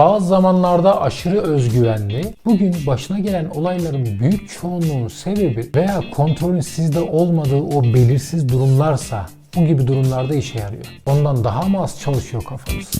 Bazı zamanlarda aşırı özgüvenli, bugün başına gelen olayların büyük çoğunluğunun sebebi veya kontrolün sizde olmadığı o belirsiz durumlarsa bu gibi durumlarda işe yarıyor. Ondan daha mı az çalışıyor kafanız?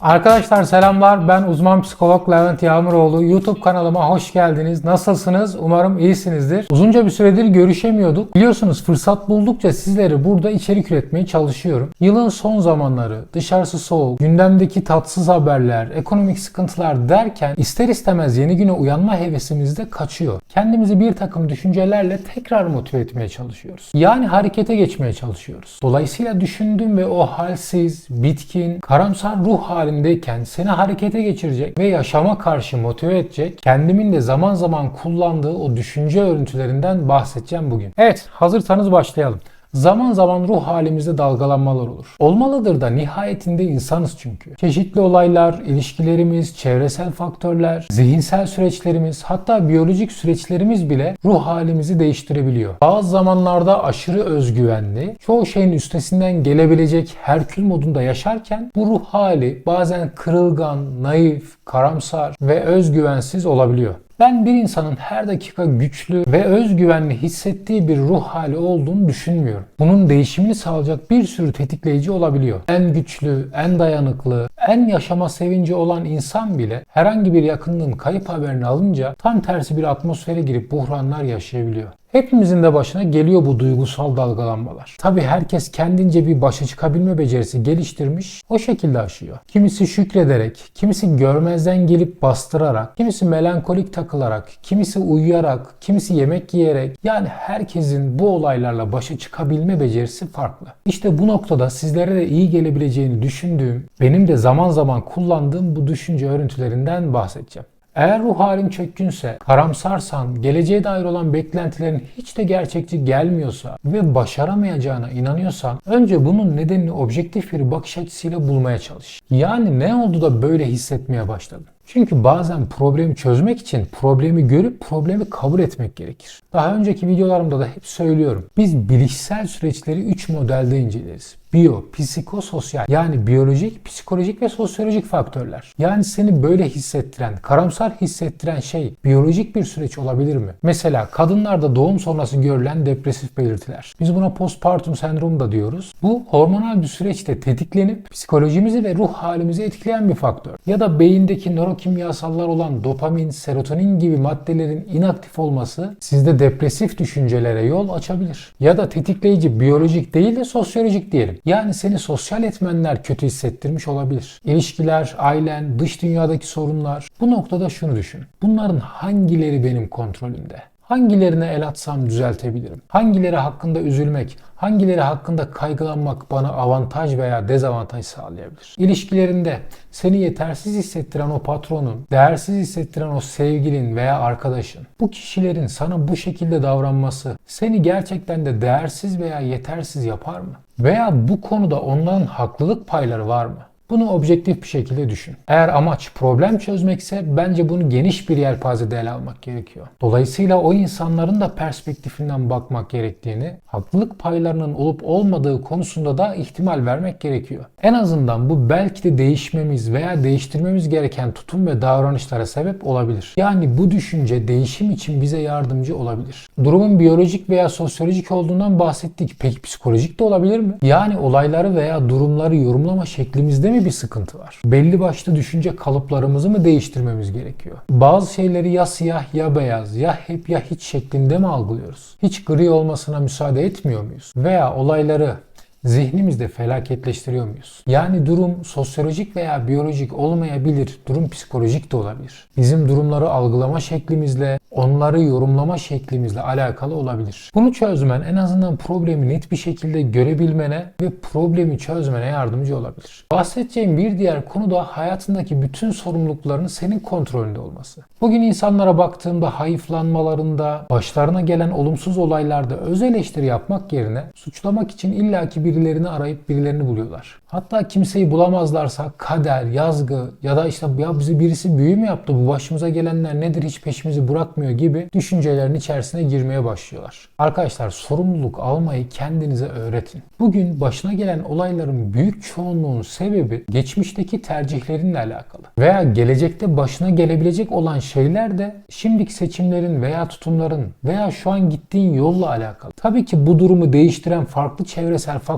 Arkadaşlar selamlar. Ben uzman psikolog Levent Yağmuroğlu. YouTube kanalıma hoş geldiniz. Nasılsınız? Umarım iyisinizdir. Uzunca bir süredir görüşemiyorduk. Biliyorsunuz fırsat buldukça sizlere burada içerik üretmeye çalışıyorum. Yılın son zamanları, dışarısı soğuk, gündemdeki tatsız haberler, ekonomik sıkıntılar derken ister istemez yeni güne uyanma hevesimiz de kaçıyor. Kendimizi bir takım düşüncelerle tekrar motive etmeye çalışıyoruz. Yani harekete geçmeye çalışıyoruz. Dolayısıyla düşündüğüm ve o halsiz, bitkin, karamsar ruh halindeyken seni harekete geçirecek ve yaşama karşı motive edecek kendimin de zaman zaman kullandığı o düşünce örüntülerinden bahsedeceğim bugün. Evet hazırsanız başlayalım. Zaman zaman ruh halimizde dalgalanmalar olur. Olmalıdır da nihayetinde insanız çünkü. Çeşitli olaylar, ilişkilerimiz, çevresel faktörler, zihinsel süreçlerimiz hatta biyolojik süreçlerimiz bile ruh halimizi değiştirebiliyor. Bazı zamanlarda aşırı özgüvenli, çoğu şeyin üstesinden gelebilecek Herkül modunda yaşarken bu ruh hali bazen kırılgan, naif, karamsar ve özgüvensiz olabiliyor. Ben bir insanın her dakika güçlü ve özgüvenli hissettiği bir ruh hali olduğunu düşünmüyorum. Bunun değişimini sağlayacak bir sürü tetikleyici olabiliyor. En güçlü, en dayanıklı, en yaşama sevinci olan insan bile herhangi bir yakınlığın kayıp haberini alınca tam tersi bir atmosfere girip buhranlar yaşayabiliyor. Hepimizin de başına geliyor bu duygusal dalgalanmalar. Tabi herkes kendince bir başa çıkabilme becerisi geliştirmiş, o şekilde aşıyor. Kimisi şükrederek, kimisi görmezden gelip bastırarak, kimisi melankolik takılarak, kimisi uyuyarak, kimisi yemek yiyerek yani herkesin bu olaylarla başa çıkabilme becerisi farklı. İşte bu noktada sizlere de iyi gelebileceğini düşündüğüm, benim de zaman zaman kullandığım bu düşünce örüntülerinden bahsedeceğim. Eğer ruh halin çökkünse, karamsarsan, geleceğe dair olan beklentilerin hiç de gerçekçi gelmiyorsa ve başaramayacağına inanıyorsan önce bunun nedenini objektif bir bakış açısıyla bulmaya çalış. Yani ne oldu da böyle hissetmeye başladın? Çünkü bazen problemi çözmek için problemi görüp problemi kabul etmek gerekir. Daha önceki videolarımda da hep söylüyorum. Biz bilişsel süreçleri 3 modelde inceleriz. Biyo, psikososyal yani biyolojik, psikolojik ve sosyolojik faktörler. Yani seni böyle hissettiren, karamsar hissettiren şey biyolojik bir süreç olabilir mi? Mesela kadınlarda doğum sonrası görülen depresif belirtiler. Biz buna postpartum sendromu da diyoruz. Bu hormonal bir süreçte tetiklenip psikolojimizi ve ruh halimizi etkileyen bir faktör. Ya da beyindeki nörokimyasallar olan dopamin, serotonin gibi maddelerin inaktif olması sizde depresif düşüncelere yol açabilir. Ya da tetikleyici biyolojik değil de sosyolojik diyelim. Yani seni sosyal etmenler kötü hissettirmiş olabilir. İlişkiler, ailen, dış dünyadaki sorunlar. Bu noktada şunu düşün. Bunların hangileri benim kontrolümde? Hangilerine el atsam düzeltebilirim? Hangileri hakkında üzülmek, hangileri hakkında kaygılanmak bana avantaj veya dezavantaj sağlayabilir? İlişkilerinde seni yetersiz hissettiren o patronun, değersiz hissettiren o sevgilin veya arkadaşın, bu kişilerin sana bu şekilde davranması seni gerçekten de değersiz veya yetersiz yapar mı? Veya bu konuda onların haklılık payları var mı? Bunu objektif bir şekilde düşün. Eğer amaç problem çözmekse bence bunu geniş bir yelpazede ele almak gerekiyor. Dolayısıyla o insanların da perspektifinden bakmak gerektiğini, haklılık paylarının olup olmadığı konusunda da ihtimal vermek gerekiyor. En azından bu belki de değişmemiz veya değiştirmemiz gereken tutum ve davranışlara sebep olabilir. Yani bu düşünce değişim için bize yardımcı olabilir. Durumun biyolojik veya sosyolojik olduğundan bahsettik. Peki psikolojik de olabilir mi? Yani olayları veya durumları yorumlama şeklimizde mi bir sıkıntı var? Belli başlı düşünce kalıplarımızı mı değiştirmemiz gerekiyor? Bazı şeyleri ya siyah ya beyaz ya hep ya hiç şeklinde mi algılıyoruz? Hiç gri olmasına müsaade etmiyor muyuz? Veya olayları zihnimizde felaketleştiriyor muyuz? Yani durum sosyolojik veya biyolojik olmayabilir, durum psikolojik de olabilir. Bizim durumları algılama şeklimizle, onları yorumlama şeklimizle alakalı olabilir. Bunu çözmen en azından problemi net bir şekilde görebilmene ve problemi çözmene yardımcı olabilir. Bahsedeceğim bir diğer konu da hayatındaki bütün sorumlulukların senin kontrolünde olması. Bugün insanlara baktığımda hayıflanmalarında, başlarına gelen olumsuz olaylarda öz eleştiri yapmak yerine suçlamak için illaki bir birilerini arayıp birilerini buluyorlar. Hatta kimseyi bulamazlarsa kader, yazgı ya da işte ya bizi birisi büyü mü yaptı bu başımıza gelenler nedir hiç peşimizi bırakmıyor gibi düşüncelerin içerisine girmeye başlıyorlar. Arkadaşlar sorumluluk almayı kendinize öğretin. Bugün başına gelen olayların büyük çoğunluğunun sebebi geçmişteki tercihlerinle alakalı. Veya gelecekte başına gelebilecek olan şeyler de şimdiki seçimlerin veya tutumların veya şu an gittiğin yolla alakalı. Tabii ki bu durumu değiştiren farklı çevresel faktörler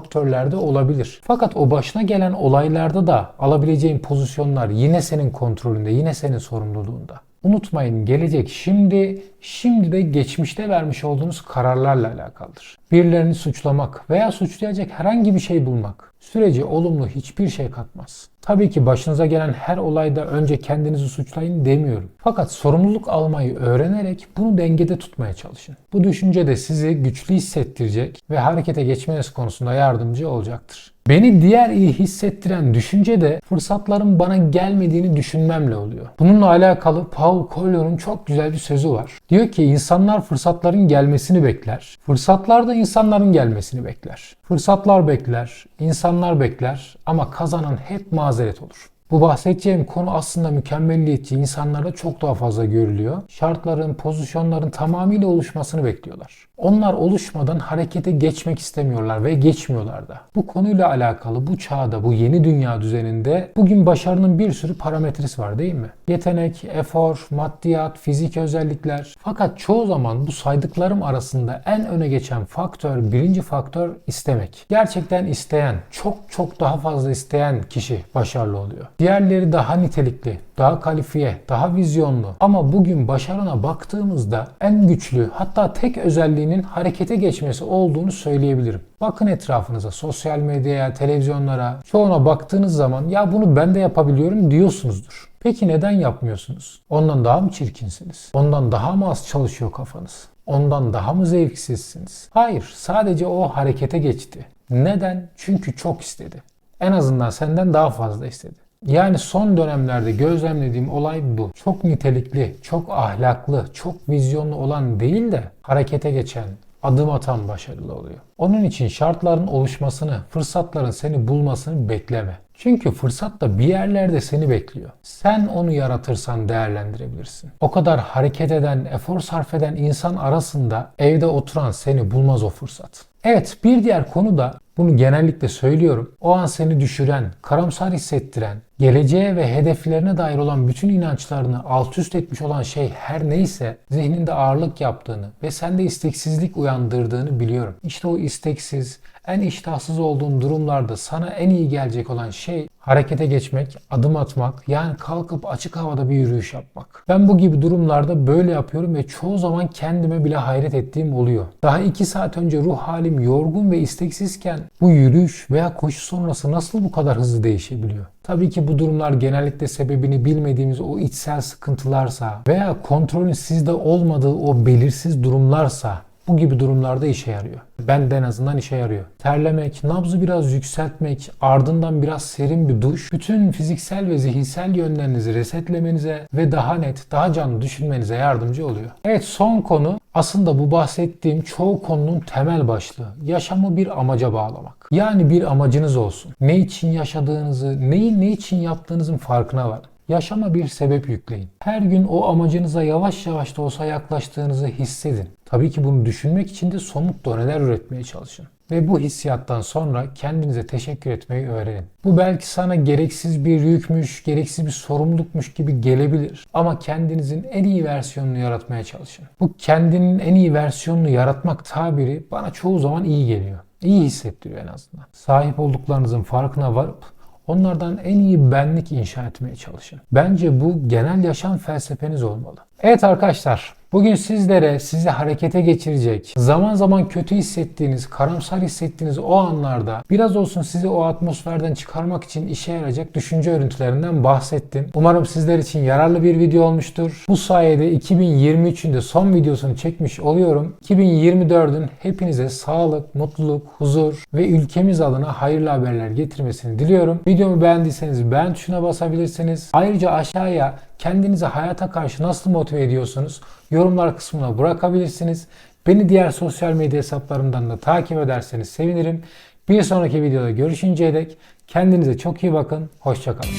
de olabilir. Fakat o başına gelen olaylarda da alabileceğin pozisyonlar yine senin kontrolünde, yine senin sorumluluğunda. Unutmayın gelecek şimdi, şimdi de geçmişte vermiş olduğunuz kararlarla alakalıdır. Birilerini suçlamak veya suçlayacak herhangi bir şey bulmak sürece olumlu hiçbir şey katmaz. Tabii ki başınıza gelen her olayda önce kendinizi suçlayın demiyorum. Fakat sorumluluk almayı öğrenerek bunu dengede tutmaya çalışın. Bu düşünce de sizi güçlü hissettirecek ve harekete geçmeniz konusunda yardımcı olacaktır. Beni diğer iyi hissettiren düşünce de fırsatların bana gelmediğini düşünmemle oluyor. Bununla alakalı Paul Coelho'nun çok güzel bir sözü var. Diyor ki insanlar fırsatların gelmesini bekler. Fırsatlar da insanların gelmesini bekler. Fırsatlar bekler, insanlar bekler ama kazanan hep mazeret olur. Bu bahsedeceğim konu aslında mükemmelliyetçi insanlarda çok daha fazla görülüyor. Şartların, pozisyonların tamamıyla oluşmasını bekliyorlar. Onlar oluşmadan harekete geçmek istemiyorlar ve geçmiyorlar da. Bu konuyla alakalı bu çağda, bu yeni dünya düzeninde bugün başarının bir sürü parametresi var değil mi? Yetenek, efor, maddiyat, fizik özellikler. Fakat çoğu zaman bu saydıklarım arasında en öne geçen faktör, birinci faktör istemek. Gerçekten isteyen, çok çok daha fazla isteyen kişi başarılı oluyor. Diğerleri daha nitelikli, daha kalifiye, daha vizyonlu. Ama bugün başarına baktığımızda en güçlü hatta tek özelliğinin harekete geçmesi olduğunu söyleyebilirim. Bakın etrafınıza, sosyal medyaya, televizyonlara, çoğuna baktığınız zaman ya bunu ben de yapabiliyorum diyorsunuzdur. Peki neden yapmıyorsunuz? Ondan daha mı çirkinsiniz? Ondan daha mı az çalışıyor kafanız? Ondan daha mı zevksizsiniz? Hayır, sadece o harekete geçti. Neden? Çünkü çok istedi. En azından senden daha fazla istedi. Yani son dönemlerde gözlemlediğim olay bu. Çok nitelikli, çok ahlaklı, çok vizyonlu olan değil de harekete geçen, adım atan başarılı oluyor. Onun için şartların oluşmasını, fırsatların seni bulmasını bekleme. Çünkü fırsat da bir yerlerde seni bekliyor. Sen onu yaratırsan değerlendirebilirsin. O kadar hareket eden, efor sarf eden insan arasında evde oturan seni bulmaz o fırsat. Evet bir diğer konu da bunu genellikle söylüyorum. O an seni düşüren, karamsar hissettiren, geleceğe ve hedeflerine dair olan bütün inançlarını alt üst etmiş olan şey her neyse zihninde ağırlık yaptığını ve sende isteksizlik uyandırdığını biliyorum. İşte o isteksiz, en iştahsız olduğun durumlarda sana en iyi gelecek olan şey harekete geçmek, adım atmak, yani kalkıp açık havada bir yürüyüş yapmak. Ben bu gibi durumlarda böyle yapıyorum ve çoğu zaman kendime bile hayret ettiğim oluyor. Daha 2 saat önce ruh halim yorgun ve isteksizken bu yürüyüş veya koşu sonrası nasıl bu kadar hızlı değişebiliyor? Tabii ki bu durumlar genellikle sebebini bilmediğimiz o içsel sıkıntılarsa veya kontrolün sizde olmadığı o belirsiz durumlarsa bu gibi durumlarda işe yarıyor. Ben de en azından işe yarıyor. Terlemek, nabzı biraz yükseltmek, ardından biraz serin bir duş, bütün fiziksel ve zihinsel yönlerinizi resetlemenize ve daha net, daha canlı düşünmenize yardımcı oluyor. Evet son konu aslında bu bahsettiğim çoğu konunun temel başlığı. Yaşamı bir amaca bağlamak. Yani bir amacınız olsun. Ne için yaşadığınızı, neyi ne için yaptığınızın farkına varın. Yaşama bir sebep yükleyin. Her gün o amacınıza yavaş yavaş da olsa yaklaştığınızı hissedin. Tabii ki bunu düşünmek için de somut doneler üretmeye çalışın. Ve bu hissiyattan sonra kendinize teşekkür etmeyi öğrenin. Bu belki sana gereksiz bir yükmüş, gereksiz bir sorumlulukmuş gibi gelebilir. Ama kendinizin en iyi versiyonunu yaratmaya çalışın. Bu kendinin en iyi versiyonunu yaratmak tabiri bana çoğu zaman iyi geliyor. İyi hissettiriyor en azından. Sahip olduklarınızın farkına varıp Onlardan en iyi benlik inşa etmeye çalışın. Bence bu genel yaşam felsefeniz olmalı. Evet arkadaşlar, bugün sizlere sizi harekete geçirecek, zaman zaman kötü hissettiğiniz, karamsar hissettiğiniz o anlarda biraz olsun sizi o atmosferden çıkarmak için işe yarayacak düşünce örüntülerinden bahsettim. Umarım sizler için yararlı bir video olmuştur. Bu sayede 2023'ün de son videosunu çekmiş oluyorum. 2024'ün hepinize sağlık, mutluluk, huzur ve ülkemiz adına hayırlı haberler getirmesini diliyorum. Videomu beğendiyseniz beğen tuşuna basabilirsiniz. Ayrıca aşağıya kendinizi hayata karşı nasıl motive ediyorsunuz? Yorumlar kısmına bırakabilirsiniz. Beni diğer sosyal medya hesaplarımdan da takip ederseniz sevinirim. Bir sonraki videoda görüşünceye dek kendinize çok iyi bakın. Hoşçakalın.